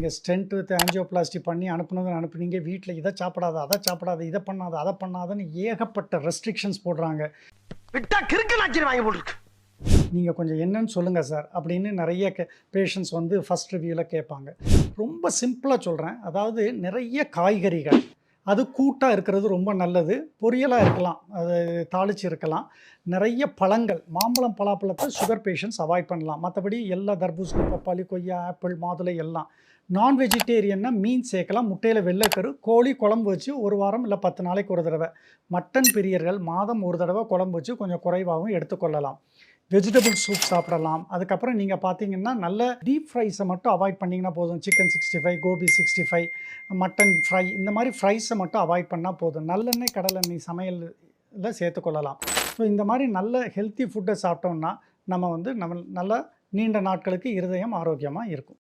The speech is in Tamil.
நீங்கள் ஸ்டென்ட் வித் ஆஞ்சியோபிளாஸ்டி பண்ணி அனுப்புனது அனுப்புனீங்க. வீட்டில் இதை சாப்பிடாத அதை சாப்பிடாத இதை பண்ணாத அதை பண்ணாதன்னு ஏகப்பட்ட ரெஸ்ட்ரிக்ஷன்ஸ் போடுறாங்க. விட்டா கிறுக்கு நாச்சிரி வாங்கி போட்டுருக்கு. நீங்கள் கொஞ்சம் என்னன்னு சொல்லுங்கள் சார் அப்படின்னு நிறைய கே பேஷண்ட்ஸ் வந்து ஃபஸ்ட் ரிவ்யூவில் கேட்பாங்க. ரொம்ப சிம்பிளாக சொல்கிறேன் அதாவது நிறைய காய்கறிகள். அது கூட்டாக இருக்கிறது ரொம்ப நல்லது. பொரியலாக இருக்கலாம். அது தாளிச்சு இருக்கலாம். நிறைய பழங்கள் மாம்பழம் பலாப்பழத்தை சுகர் பேஷண்ட்ஸ் அவாய்ட் பண்ணலாம். மற்றபடி எல்லா தர்பூசணி பப்பாளி கொய்யா ஆப்பிள் மாதுளை எல்லாம். நான் வெஜிடேரியன்னா மீன் சேர்க்கலாம். முட்டையில் வெள்ளைக்கரு கோழி குழம்பு வச்சு ஒரு வாரம் இல்லை பத்து நாளைக்கு ஒரு தடவை. மட்டன் பிரியர்கள் மாதம் ஒரு தடவை குழம்பு வச்சு கொஞ்சம் குறைவாகவும் எடுத்துக்கொள்ளலாம். வெஜிடபிள் சூப் சாப்பிடலாம். அதுக்கப்புறம் நீங்கள் பார்த்தீங்கன்னா நல்ல டீப் ஃப்ரைஸை மட்டும் அவாய்ட் பண்ணிங்கன்னா போதும். Chicken sixty five gobi sixty five mutton fry இந்த மாதிரி ஃப்ரைஸை மட்டும் அவாய்ட் பண்ணால் போதும். நல்லெண்ணெய் கடலெண்ணெய் சமையலில் சேர்த்துக்கொள்ளலாம் ஸோ இந்த மாதிரி நல்ல ஹெல்த்தி ஃபுட்டை சாப்பிட்டோம்னா நம்ம வந்து நம்ம நல்ல நீண்ட நாட்களுக்கு இருதயம் ஆரோக்கியமாக இருக்கும்.